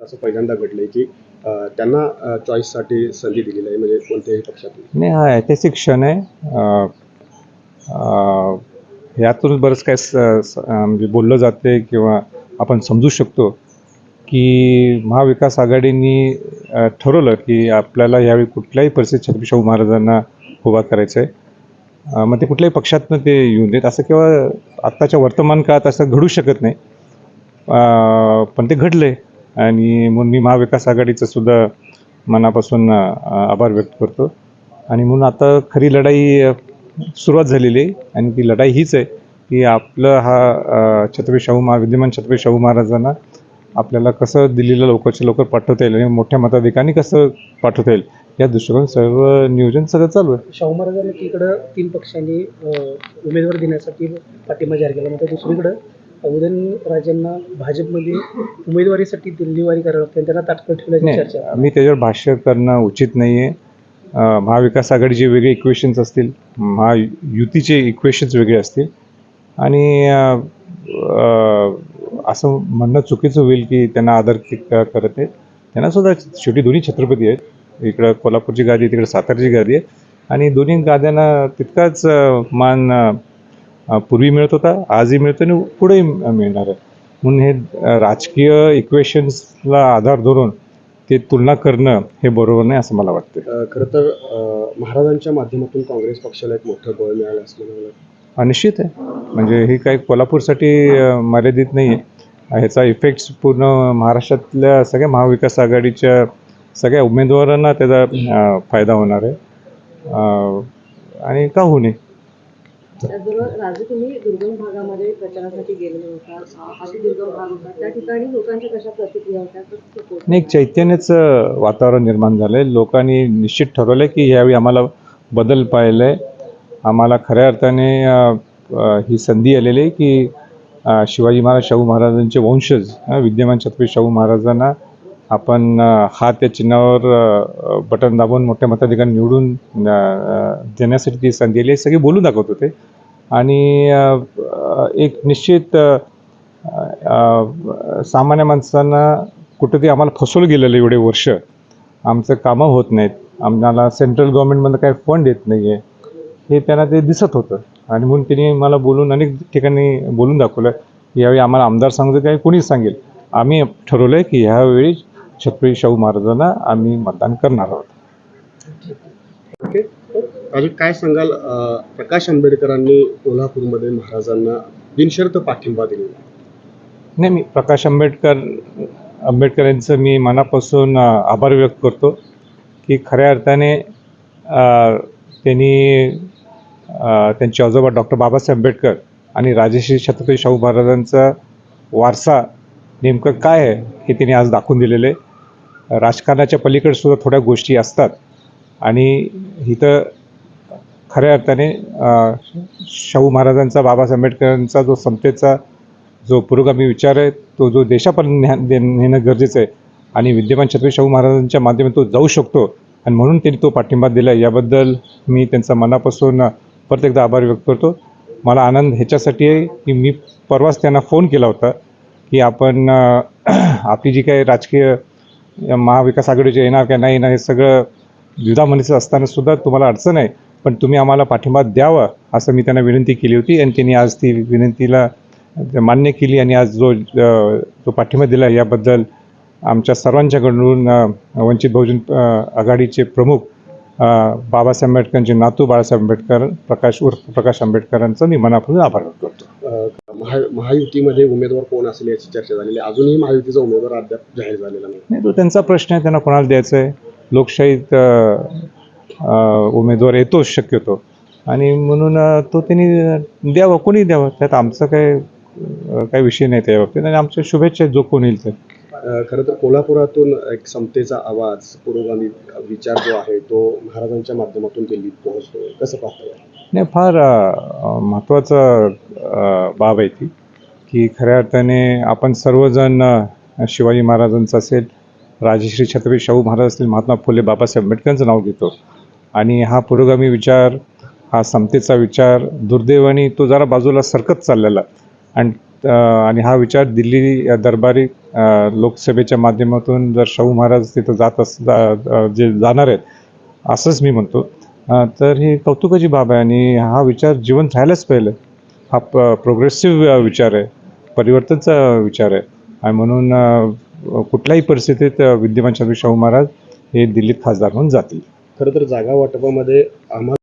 असं पहिल्यांदा घडलंय की त्यांना चॉईससाठी संधी दिलेली आहे म्हणजे कोणत्याही पक्षातून? नाही हा ऐतिहासिक क्षण आहे. अं, यातून बरंच काय स- स- म्हणजे बोललं जाते किंवा आपण समजू शकतो की महाविकास आघाडींनी ठरवलं की आपल्याला यावेळी कुठल्याही परिस्थितीत छत्रपती शाहू महाराजांना उभा करायचं आहे. मग ते कुठल्याही पक्षातनं ते येऊन देत असं किंवा आत्ताच्या वर्तमान काळात असं घडू शकत नाही. पण ते घडले आणि म्हणून मी महाविकास आघाडीचं सुद्धा मनापासून आभार व्यक्त करतो. आणि म्हणून आता खरी लढाई सुरुवात झालेली आहे. आणि ती लढाई हीच आहे की आपलं हा छत्रपती शाहू महा विद्यमान छत्रपती शाहू महाराजांना आपल्याला कसं दिल्लीला लवकरच्या लवकर पाठवता येईल आणि मोठ्या मताधिकाने कसं पाठवता येईल या दृष्टिकोन सर्व नियोजन सगळं चालू आहे. शाहू महाराजांना एकीकडं तीन पक्षांनी उमेदवार देण्यासाठी पाठिंबा जाहीर केला. म्हणजे दुसरीकडं उदयनराजेंना भाजपमध्ये उमेदवारीसाठी दिल्लीवारी करावं लागते आणि त्यांना ताटकं ठेवल्याची चर्चा नाही मी त्याच्यावर भाष्य करणं उचित नाही आहे महाविकास आघाडीचे वेगळे इक्वेशन्स असतील महायुतीचे इक्वेशन्स वेगळे असतील. आणि अं, अं, असं म्हणणं चुकीचं होईल की त्यांना आदर के- क- करत आहेत. त्यांना सुद्धा शेवटी दोन्ही छत्रपती आहेत. इकडं कोल्हापूरची गादी तिकडे सातारची गादी आहे आणि दोन्ही गाद्यांना तितकाच अं, मान अं, पूर्वी मिळत होता आजही मिळतो आणि पुढेही मिळणार आहे. म्हणून हे राजकीय इक्वेशन्सला आधार धरून ते तुलना करणं हे बरोबर नाही असं मला वाटतं खरं तर महाराजांच्या माध्यमातून काँग्रेस पक्षाला एक मोठं बळ मिळालं असं म्हणावं. हा, निश्चित आहे. म्हणजे ही काही कोल्हापूरसाठी मर्यादित नाही आहे ह्याचा इफेक्ट्स पूर्ण महाराष्ट्रातल्या सगळ्या महाविकास आघाडीच्या सगळ्या उमेदवारांना त्याचा फायदा होणार आहे. आणि का होऊ नये? त्याचबरोबर राजू तुम्ही दुर्गम भागामध्ये प्रचारासाठी गेलेले होता अ, अतिदुर्गम भाग होता त्या ठिकाणी लोकांच्या कशा प्रतिक्रिया होत्या? नाही एक चैतन्याचं वातावरण निर्माण झालंय. लोकांनी निश्चित ठरवलंय की यावेळी आम्हाला बदल पाहिलं आम्हाला खऱ्या अर्थाने ही संधी आलेली आहे की शिवाजी महाराज शाहू महाराजांचे वंशज विद्यमान छत्रपती शाहू महाराजांना आपण हा त्या चिन्हावर बटन दाबून मोठ्या मताधिकाऱ्यांनी निवडून देण्यासाठी ती संधी आली सगळे बोलून दाखवत होते. आणि एक निश्चित सामान्य माणसांना कुठेतरी आम्हाला फसवलं गेलेलं एवढे वर्ष. आमचं कामं होत नाहीत. आम्हाला सेंट्रल गव्हर्नमेंटमधनं काही फंड येत नाही आहे हे त्यांना ते दिसत होतं. आणि म्हणून त्यांनी मला बोलून अनेक ठिकाणी बोलून दाखवलं. यावेळी आम्हाला आमदार सांगतो काय कोणीच सांगेल. आम्ही ठरवलं आहे की ह्यावेळी छत्रपती शाहू महाराजांना आम्ही मतदान करणार आहोत. ओके. अजून काय सांगाल? प्रकाश आंबेडकरांनी कोल्हापूरमध्ये महाराजांना बिनशर्त पाठिंबा दिलेला नाही मी प्रकाश आंबेडकर आंबेडकर यांचं मी मनापासून आभार व्यक्त करतो की खऱ्या अर्थाने त्यांनी त्यांचे आजोबा डॉक्टर बाबासाहेब आंबेडकर आणि राजश्री छत्रपती शाहू महाराजांचा वारसा नेमकं काय आहे? हे त्यांनी आज दाखवून दिलेलं. आहे राजकारणाच्या पलीकडे सुद्धा थोड्या गोष्टी असतात. आणि इथं खऱ्या अर्थाने शाहू महाराजांचा बाबासाहेब आंबेडकरांचा जो समतेचा जो पुरोगामी विचार आहे तो जो देशापर्यंत न्या दे- नेणं गरजेचं आहे आणि विद्यमान छत्रपती शाहू महाराजांच्या माध्यमातून तो जाऊ शकतो आणि म्हणून त्यांनी तो पाठिंबा दिला याबद्दल मी त्यांचा मनापासून परत एकदा आभार व्यक्त करतो. मला आनंद ह्याच्यासाठी आहे की मी परवाच त्यांना फोन केला होता. की आपण आपली जी काही राजकीय या महाविकास आघाडीचे येणार का नाही येणार हे सगळं द्विधामनीचं असताना सुद्धा तुम्हाला अडचण आहे. पण तुम्ही आम्हाला पाठिंबा द्यावा असं मी त्यांना विनंती केली होती. आणि त्यांनी आज ती विनंतीला मान्य केली. आणि आज जो जो पाठिंबा दिला याबद्दल आमच्या सर्वांच्याकडून वंचित बहुजन आघाडीचे प्रमुख बाबासाहेब आंबेडकरांचे नातू बाळासाहेब आंबेडकर प्रकाश उर्फ प्रकाश आंबेडकरांचा मी मनापासून आभार व्यक्त करतो महा महायुतीमध्ये उमेदवार कोण असेल याची चर्चा झालेली अजूनही महायुतीचा उमेदवार अद्याप जाहीर झालेला नाही. नाही तो त्यांचा प्रश्न आहे त्यांना कोणाला द्यायचा आहे? लोकशाहीत उमेदवार येतोच शक्यतो. आणि म्हणून तो त्यांनी द्यावा कोणी द्यावं? त्यात आमचं काय काही विषय नाही त्या बाबतीत. आणि आमच्या शुभेच्छा आहेत जो कोण येईल ते. खरं तर कोल्हापुरातून एक समतेचा आवाज पुरोगामी विचार जो आहे तो महाराजांच्या माध्यमातून दिल्लीत पोहोचतो कसं पाहतो नाही फार महत्त्वाचं बाब आहे ती की खऱ्या अर्थाने आपण सर्वजण शिवाजी महाराजांचं असेल राजश्री छत्रपती शाहू महाराज असतील महात्मा फुले बाबासाहेब आंबेडकरांचं नाव घेतो. आणि हा पुरोगामी विचार हा समतेचा विचार दुर्दैवाने तो जरा बाजूला सरकत चाललेला. आणि आणि हा विचार दिल्ली दरबारी लोकसभेच्या माध्यमातून जर शाहू महाराज तिथं जात अस जा- जे जाणार आहेत असंच मी म्हणतो. तर ही कौतुकाची बाब आहे आणि हा विचार जीवन राहायलाच पाहिजे. हा प प्रोग्रेसिव्ह विचार आहे. परिवर्तनचा विचार आहे. आणि म्हणून कुठल्याही परिस्थितीत विद्यमान शाहू महाराज हे दिल्लीत खासदार म्हणून जातील. खरं तर जागा वाटपामध्ये आम्हाला